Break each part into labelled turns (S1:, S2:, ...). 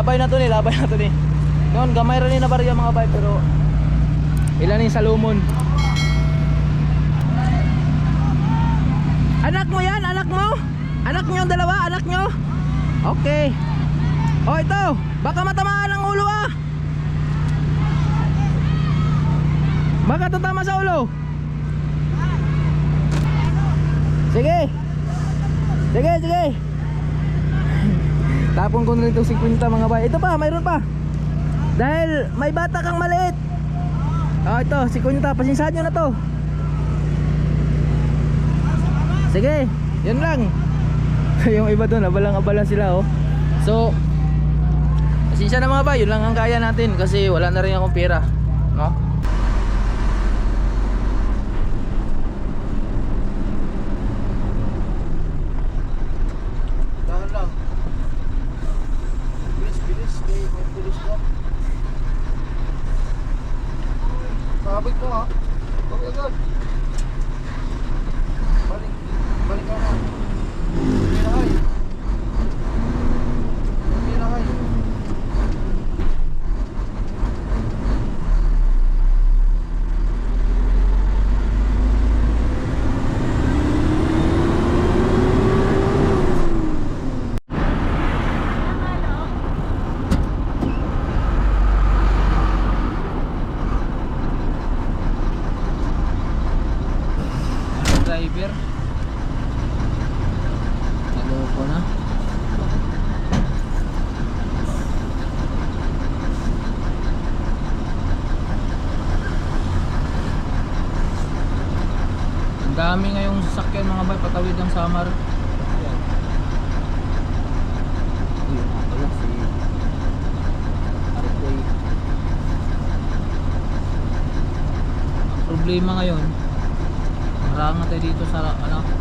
S1: Labay na to ni, labay na to ni. Noon gamay ra ni na barya mga bay pero ilan ni salumon. Anak mo yan, anak mo? Anak nyo dalawa, anak nyo? Okay. Oh ito, baka matamaan ang ulo ah. Baka tatama sa ulo. Sige. Sige, sige. Tapon ko na rin itong 50 mga bay. Ito pa, mayroon pa. Dahil may bata kang maliit. Oh, ito, 50. Pasinsahan nyo na to. Sige, yun lang. yung iba doon, abalang-abalang sila oh. So, pasensya na mga bay, yun lang ang kaya natin kasi wala na rin akong pera. No?
S2: Dahan lang. Bilis, bilis. May, may bilis ko. Sabit mo ha. Huwag agad. Balik. Balik ka na. Pinahay. Pinahay.
S1: Driver naloko na. Ang dami ngayong sasakyan mga bay. Patawid ng ang problema ngayon Maranga tayo dito sa ano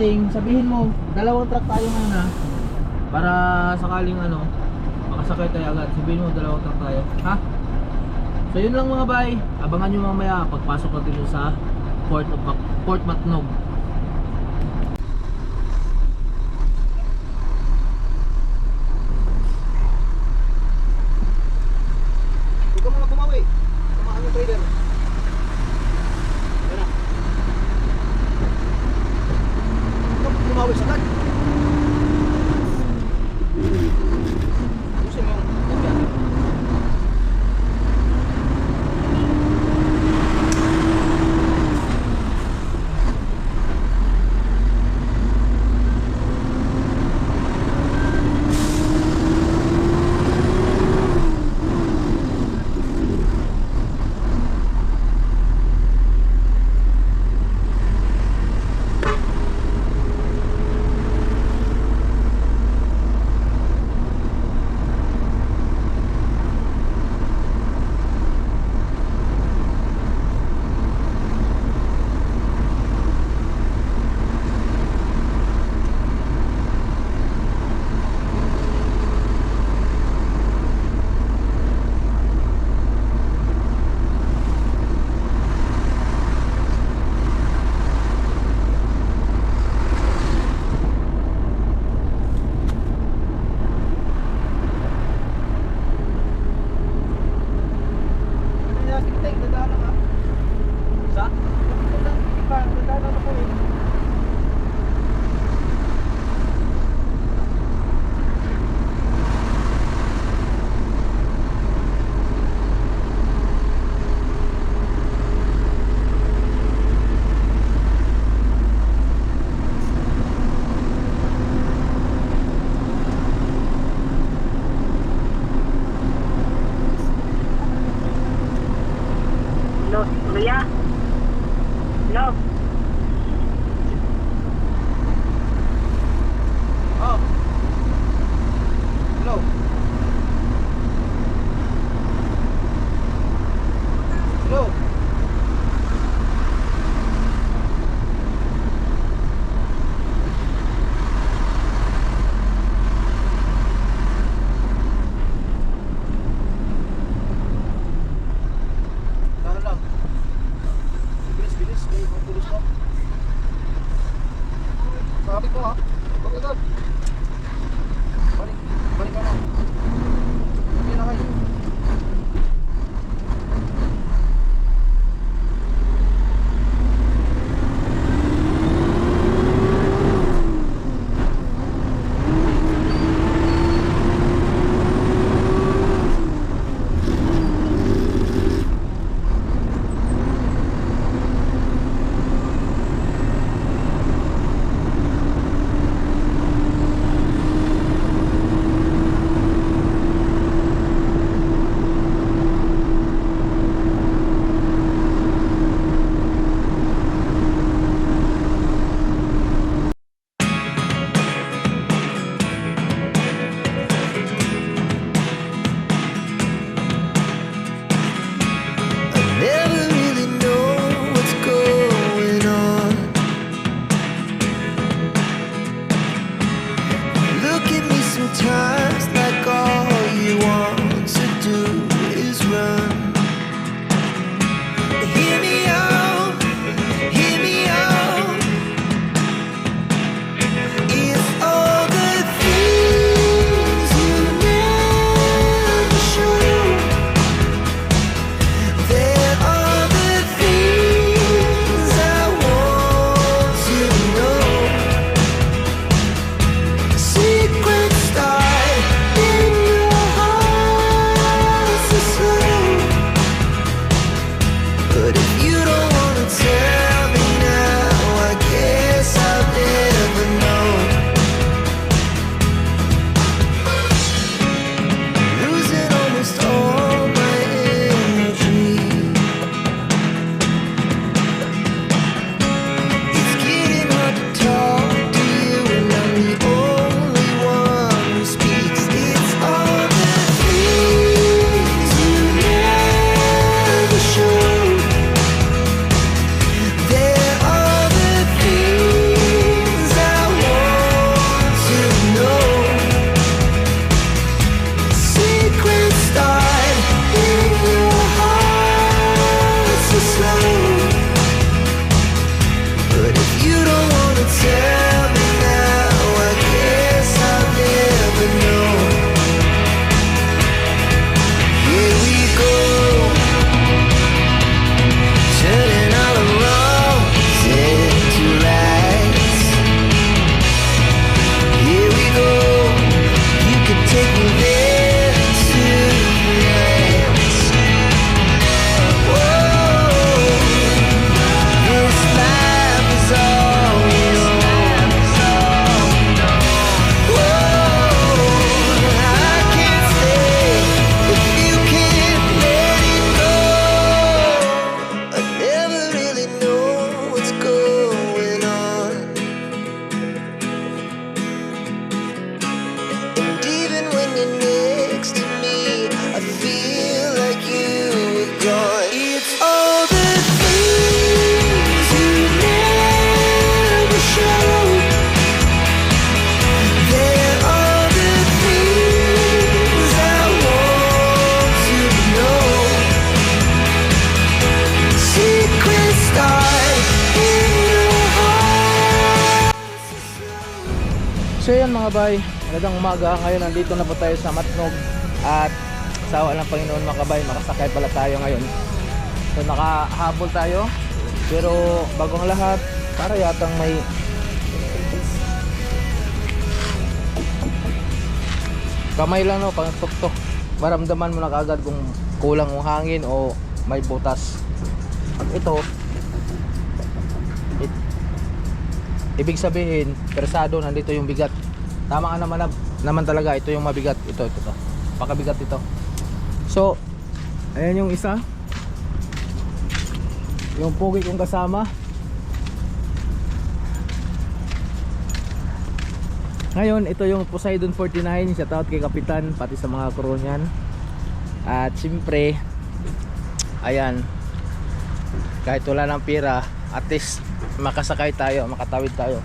S1: ticketing, sabihin mo, dalawang truck tayo ha. Para sakaling ano, makasakay tayo agad. Sabihin mo, dalawang truck tayo. Ha? So yun lang mga bay. Abangan nyo mamaya pagpasok natin sa Port of Port Matnog.
S2: Huwag ka muna bumawi. Tumakan yung trailer. Yan na. Huwag ka Ria? Hello?
S1: So yan mga bay, magandang umaga. Ngayon nandito na po tayo sa Matnog at sa awa ng Panginoon mga kabay, makasakay pala tayo ngayon. So nakahabol tayo pero bago ang lahat, para yatang may kamay lang no, pang tuktok. Maramdaman mo na kagad kung kulang yung hangin o may butas. Pag ito, it- ibig sabihin, persado nandito yung bigat. Tama ka naman na- naman talaga, ito yung mabigat. Ito, ito, ito. Pakabigat ito. So, ayan yung isa. Yung pogi kong kasama. Ngayon, ito yung Poseidon 49. Shout out kay Kapitan, pati sa mga crew niyan. At siyempre, ayan, kahit wala ng pira, at least makasakay tayo, makatawid tayo.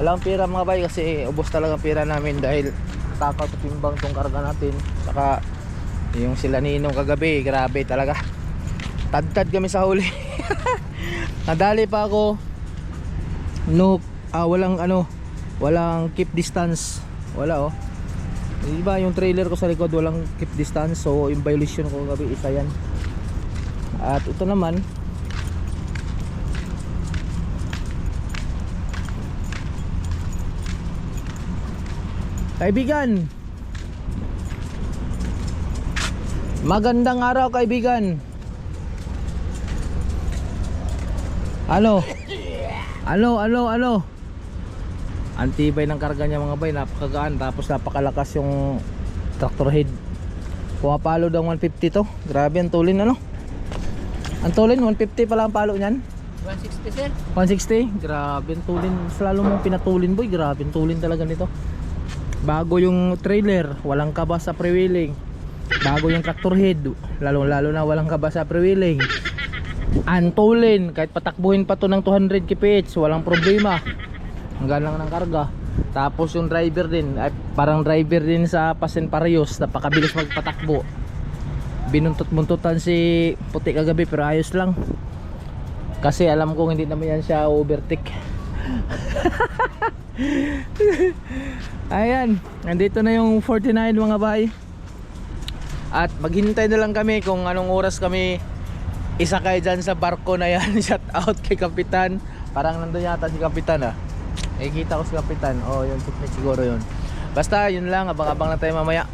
S1: Walang pira mga bay kasi ubos talaga pira namin dahil takaw at timbang tong karga natin. Saka yung sila ninong kagabi, grabe talaga. Tad-tad kami sa huli. Nadali pa ako. No, ah, walang ano, walang keep distance. Wala oh. Di ba yung trailer ko sa likod walang keep distance so yung violation ko kagabi isa yan. At ito naman Kaibigan. Magandang araw kaibigan. Ano? Ano, ano, ano? Antibay ng karga niya mga bay. Napakagaan. Tapos napakalakas yung tractor head. Pumapalo daw 150 to. Grabe ang tulin ano? Ang tulin 150 pala ang palo niyan.
S3: 160 sir.
S1: 160 Grabe ang tulin. Lalo mong pinatulin boy. Grabe ang tulin talaga nito Bago yung trailer Walang kaba sa pre-wheeling. Bago yung tractor head Lalo lalo na walang kaba sa pre-wheeling. Antulin Kahit patakbuhin pa to ng 200 kph Walang problema. Ang galang ng karga. Tapos yung driver din ay, Parang driver din sa Pasen Parios Napakabilis magpatakbo. Binuntot-buntutan si Puti kagabi pero ayos lang. Kasi alam ko hindi naman yan siya overtake Ayan, nandito na yung 49 mga bay. At maghintay na lang kami kung anong oras kami isakay dyan sa barko na yan. Shout out kay Kapitan. Parang nandun yata si Kapitan ah. Eh kita ko si Kapitan. Oh, yun siguro yun. Basta yun lang, abang-abang na tayo mamaya.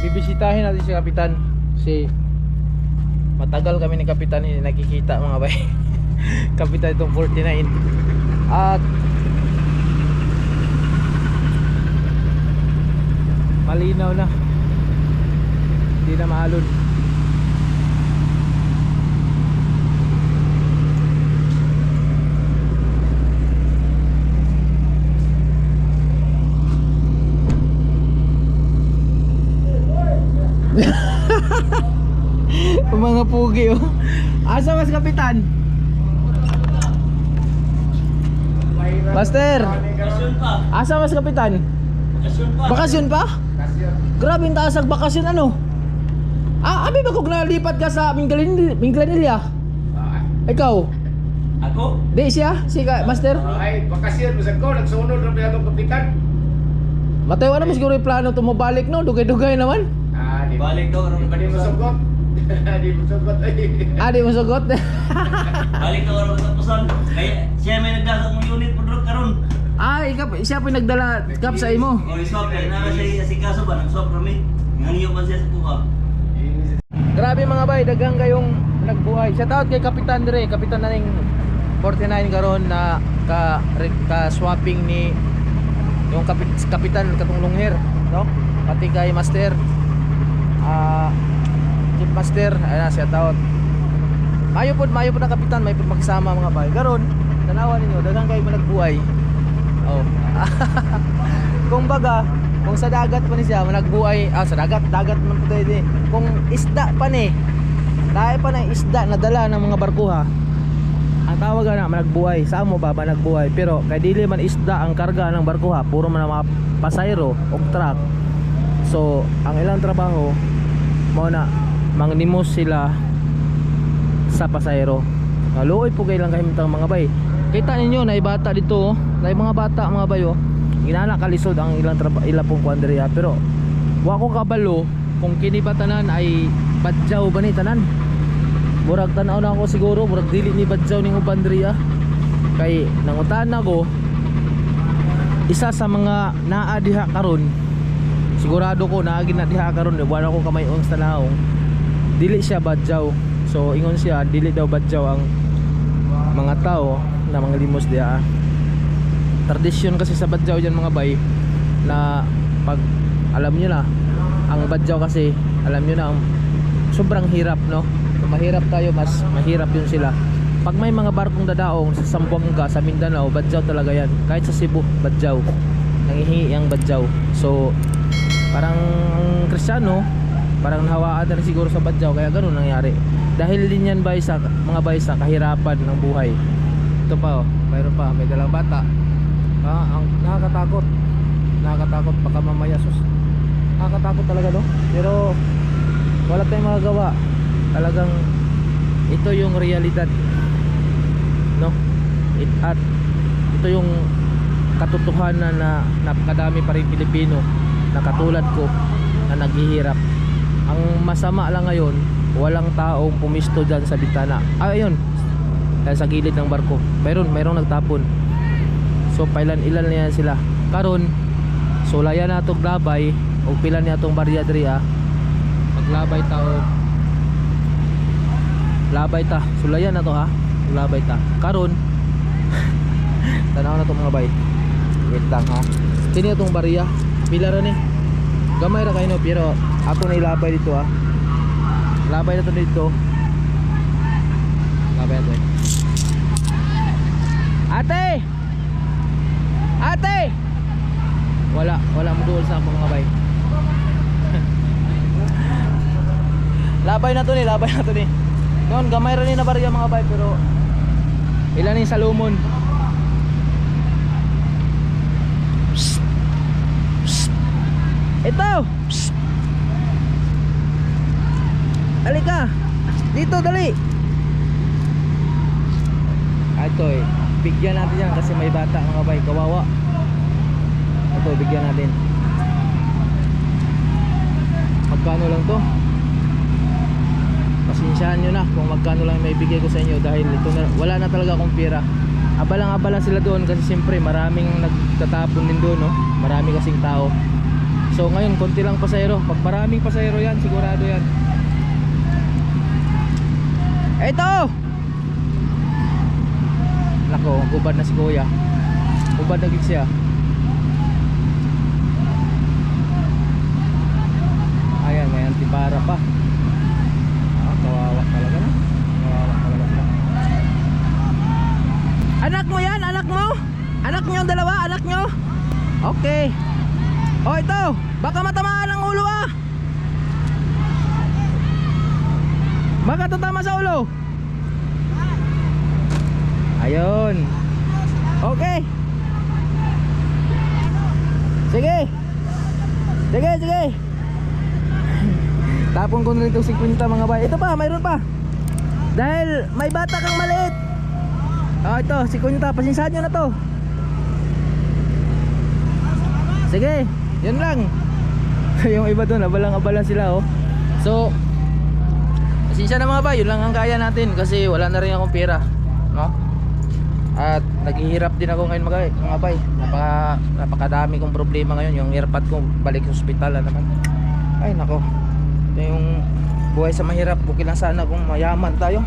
S1: Bibisitahin natin si Kapitan. Si matagal kami ni Kapitan nakikita mga bay. Kapitan itong 49. At malinaw na. Hindi na maalon. Mga pugi oh. Asa mas kapitan Master asa mas kapitan
S3: Bakasyon pa.
S1: bakasyon pa Grabe ang taas ang bakasyon ano? Ah, abi ba kung nalipat ka sa Minglanil Minglanilya? Ikaw?
S3: Ako?
S1: Di siya? Si ka, Master?
S2: Ay, bakasyon mo sa ko, nagsunod na pinatong kapitan.
S1: Matay wala mo siguro yung plano tumabalik no? Dugay-dugay naman.
S2: Ah, di ba?
S3: Balik daw ron.
S2: Di mo sugot. Di mo sugot. Ay.
S1: Ah, di mo sugot.
S3: Balik daw ron tapusan. Kaya siya may nagdasag mong unit po drop karon.
S1: ah, ikaw, siya po yung nagdala kap sa imo.
S3: O iswap kay nara siya si kaso ba nang swap kami. Ngangiyo man siya sa kuha.
S1: Grabe mga bay, dagang kayong nagbuhay. Shout out kay Kapitan dire, Kapitan na ning 49 karon na ka, ka swapping ni yung kapit, kapitan katong longher, no? Pati kay Master. Ah, Chief Master, ayun shout out. Mayo pod, mayo pod ang kapitan, may pod magsama mga bay. Karon, tanawan ninyo, dagang kayo nagbuhay. Oh. Kung baga, kung sa dagat pa ni siya, managbuhay, ah sa dagat, dagat man po tayo din. Kung isda pa ni, tayo pa na isda na dala ng mga barkuha. Ang tawag na managbuhay, sa mo ba managbuhay? Pero kay dili man isda ang karga ng barkuha, puro man mga pasayro o truck. So, ang ilang trabaho mo na mangnimos sila sa pasayro. Luoy po kayo lang kahimtang mga bay. Kita ninyo na bata dito, oh. na mga bata mga bayo. Ginana kalisod ang ilang traba, ila pong kuandriya pero wa ko kabalo kung kini ba tanan ay badjaw ba ni tanan. Murag tanaw na ako siguro, murag dili ni badjaw ning ubandriya. Kay nangutan ako isa sa mga naa diha karon sigurado ko naa gina diha karon wala ko kamay ong tanahong dili siya badjaw. So ingon siya dili daw badjaw ang mga tao na mga limos diha. Tradisyon kasi sa badjaw dyan mga bay na pag alam nyo na ang badjaw kasi alam nyo na ang sobrang hirap no? Kung mahirap tayo mas mahirap yun sila. Pag may mga barkong dadaong sa Sambuanga sa Mindanao badjaw talaga yan. Kahit sa Cebu badjaw. Nangihingi ang badjaw. So parang ang kristyano parang nahawaan na siguro sa badjaw kaya ganun nangyari. Dahil din yan bay mga bay kahirapan ng buhay. Ito pa oh. Mayroon pa may dalang bata. Ah, ang nakakatakot. Nakakatakot baka mamaya sus. Nakakatakot talaga no? Pero wala tayong magagawa. Talagang ito yung realidad. No? It, at ito yung katotohanan na napakadami pa rin Pilipino na katulad ko na naghihirap ang masama lang ngayon walang taong pumisto dyan sa bitana ah ayun. Sa gilid ng barko. Mayroon mayroong nagtapon. So pailan ilan na yan sila? Karon sulayan na itong labay o pila niya itong barya diri ah. Maglabay ta o. Labay ta. Sulayan na to ha labay ta. Karon tanaw na to mga bay. Wait lang ha. Sino itong barya. Pila ra ni? Gamay ra kayo no? Pero ako na ilabay dito ha labay na to dito. Labay na to. Ate! Ate! Wala wala mo sa mga bay labay na to ni labay na to ni. Noon gamay ra ni na barya mga bay pero ilan ni salumon? Ito Psst. halika. Dito dali. Ah, ito eh. Bigyan natin yan kasi may bata mga bay. Kawawa. Ito bigyan natin. Magkano lang to? Pasensyahan nyo na kung magkano lang may bigay ko sa inyo dahil ito na, wala na talaga akong pira abalang abala sila doon kasi siyempre maraming nagtatapon din doon no? marami kasing tao. So ngayon konti lang pasayro. Pag maraming pasayro yan sigurado yan ito! Nako gubad na si kuya. Gubad na siya. Ayan may antipara pa. Ah, kawawa talaga na kawawa talaga sila anak mo yan anak mo? Anak yung dalawa anak nyo? Okay. Oh ito. Baka matamaan ang ulo ah baka tatama sa ulo ayun okay sige sige sige Tapon ko na rin itong 50 mga bay. Ito pa, mayroon pa. Dahil may bata kang maliit. Oh, ito, 50. Pasensyahan nyo na to. Sige, yun lang. yung iba doon, abalang-abala sila oh. So, pasensya na mga bay, yun lang ang kaya natin kasi wala na rin akong pera. No? At naghihirap din ako ngayon mga, mga bay. Napaka, napakadami kong problema ngayon. Yung airpad ko balik sa ospital na naman. Ay nako. Ito yung buhay sa mahirap. Bukil lang sana kung mayaman tayo.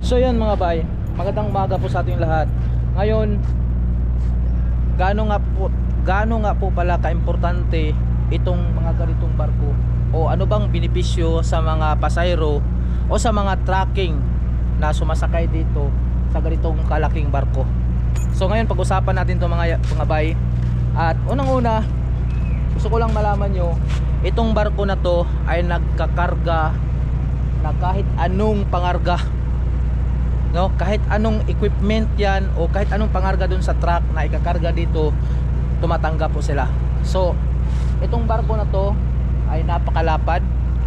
S1: So yun mga bay. Magandang umaga po sa ating lahat. Ngayon, gaano nga po gaano nga po pala kaimportante itong mga ganitong barko o ano bang benepisyo sa mga pasayro o sa mga tracking na sumasakay dito sa ganitong kalaking barko. So ngayon pag-usapan natin 'tong mga mga bay. At unang-una, gusto ko lang malaman nyo itong barko na to ay nagkakarga na kahit anong pangarga no kahit anong equipment yan o kahit anong pangarga dun sa truck na ikakarga dito tumatanggap po sila so itong barko na to ay napakalapad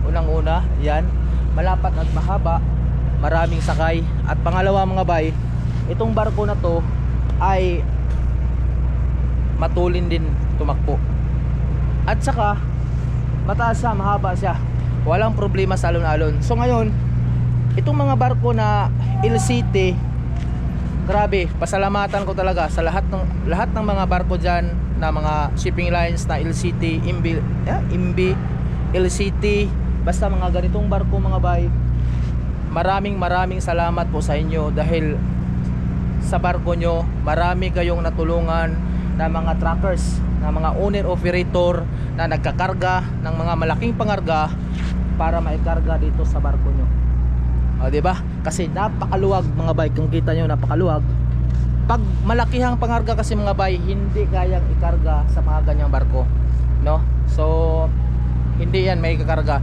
S1: unang una yan malapad at mahaba maraming sakay at pangalawa mga bay itong barko na to ay matulin din tumakbo. At saka mataas siya, mahaba siya. Walang problema sa alon-alon. So ngayon, itong mga barko na LCT grabe, pasalamatan ko talaga sa lahat ng lahat ng mga barko diyan na mga shipping lines na LCT, Imbi, yeah, Imbi, LCT, basta mga ganitong barko mga bay. Maraming maraming salamat po sa inyo dahil sa barko nyo, marami kayong natulungan na mga truckers, na mga owner operator na nagkakarga ng mga malaking pangarga para maikarga dito sa barko nyo. O, di ba? Kasi napakaluwag mga bay, kung kita nyo napakaluwag. Pag malakihang pangarga kasi mga bay, hindi kayang ikarga sa mga ganyang barko, no? So, hindi yan may kakarga.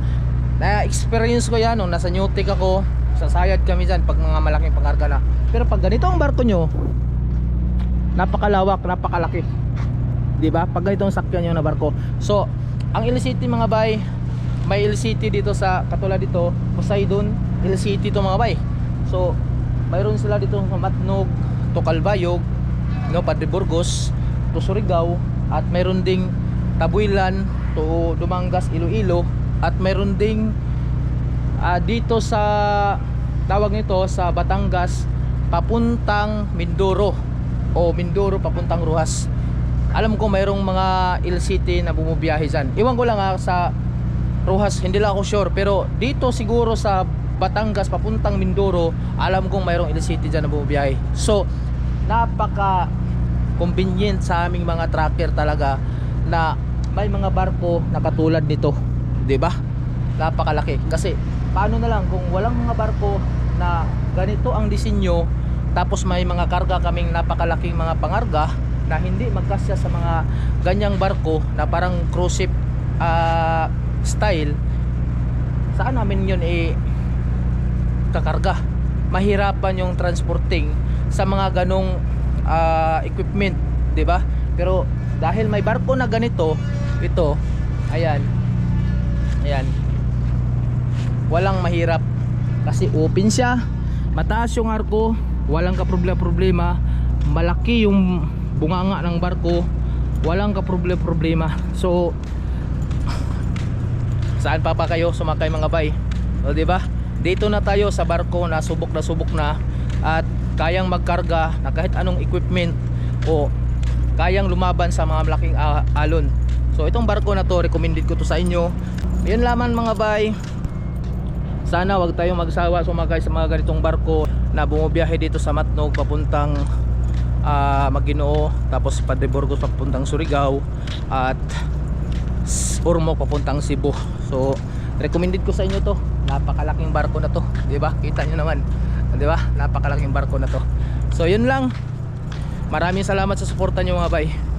S1: Na experience ko yan nung nasa Newtek ako, sasayad kami dyan pag mga malaking pangarga na. Pero pag ganito ang barko nyo, napakalawak, napakalaki. 'Di ba? Pag ganito ang sakyan nyo na barko. So, ang LCT mga bay, may LCT dito sa katulad dito, Poseidon, LCT to mga bay. So, mayroon sila dito sa Matnog, to Calbayog, no, Padre Burgos, to Surigao, at mayroon ding Tabuilan, to Dumangas, Iloilo, at mayroon ding ah, dito sa tawag nito sa Batangas papuntang Mindoro. O Mindoro papuntang Ruhas alam ko mayroong mga LCT na bumubiyahe dyan. Iwan ko lang ha, sa Ruhas hindi lang ako sure. Pero dito siguro sa Batangas papuntang Mindoro alam kong mayroong LCT dyan na bumubiyahe. So napaka convenient sa aming mga tracker talaga na may mga barko na katulad nito 'di ba? Napakalaki. Kasi paano na lang kung walang mga barko na ganito ang disenyo tapos may mga karga kaming napakalaking mga pangarga na hindi magkasya sa mga ganyang barko na parang cruise ship ah, style saan namin yun eh kakarga? Mahirapan yung transporting sa mga ganong ah, equipment 'di ba? Pero dahil may barko na ganito ito ayan. Ayan. Walang mahirap. Kasi open siya mataas yung arko walang ka problema problema malaki yung bunganga ng barko walang ka problema problema so saan pa pa kayo sumakay mga bay? O di ba? Dito na tayo sa barko na subok na subok na. At kayang magkarga na kahit anong equipment o kayang lumaban sa mga malaking alon so itong barko na to recommended ko to sa inyo. Yun lamang mga bay. Sana wag tayong magsawa sumakay sa mga ganitong barko na bumubiyahe dito sa Matnog papuntang ah, Maginoo tapos Padre papuntang Surigao at Ormoc papuntang Cebu. So recommended ko sa inyo to. Napakalaking barko na to di ba? Kita nyo naman. Di ba? Napakalaking barko na to. So yun lang. Maraming salamat sa suporta nyo mga bay